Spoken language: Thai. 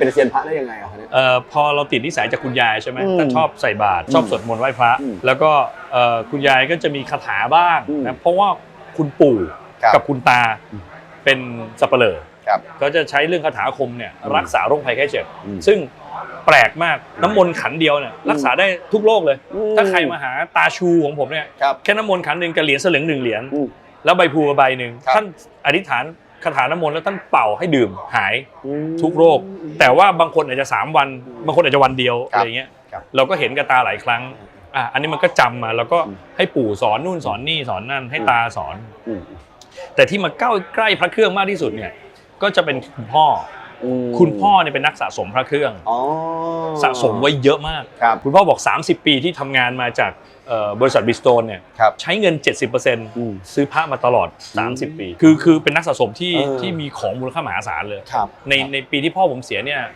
เป็นเซียนพระได้ยังไงอะคะเนี่ย เอ่อพอเราติดนิสัยจากคุณยายใช่ไหมอืมก็ชอบใส่บาตรอืมชอบสวดมนต์ไหว้พระ อืมแล้วก็เอ่อคุณยายก็จะมีคาถาบ้างอืมนะเพราะว่าคุณปู่ครับกับคุณตาอืมเป็นสับเปลอครับก็จะใช้เรื่องคาถาอาคมเนี่ยอืมรักษาโรคภัยไข้เจ็บ อืมซึ่งแปลกมากน้ำมนต์ขันเดียวเนี่ยรักษาได้ทุกโรคเลย อืม ถ้าใครมาหาตาชูของผมเนี่ยครับ แค่น้ำมนต์ขันหนึ่งกับเหรียญสลึงหนึ่งเหรียญอืมแล้วใบพลูใบหนึ่งครับ ท่านอธิษฐาน คาถาน้ำมนต์แล้วท่านเป่าให้ดื่มหายอืมทุกโรค แต่ว่าบางคนอาจจะ 3 วัน บางคนอาจจะวันเดียวครัอะบไรเงี้ยครับเราก็เห็นกับตาหลายครั้งอะอันนี้มันก็จำมาแล้วก็อืมให้ปู่สอนนู่นสอนนี่สอนนั่นให้อืมตาสอนอืมแต่ที่มาใกล้ใกล้พระเครื่องมากที่สุดเนี่ยก็จะเป็นคุณพ่ออือม คุณพ่อเนี่ยเป็นนักสะสมพระเครื่องอ๋อสะสมไว้เยอะมากครับคุณพ่อบอก 30 ปีที่ทำงานมาจากเอ่อบริษัทบิสโตนเนี่ยครับใช้เงินอืม70%ซื้อพระมาตลอดอืม30 ปี คือคือเป็นนักสะสมที่เออที่มีของมูลค่ามหาศาลเลยครับในในปีที่พ่อผมเสียเนี่ย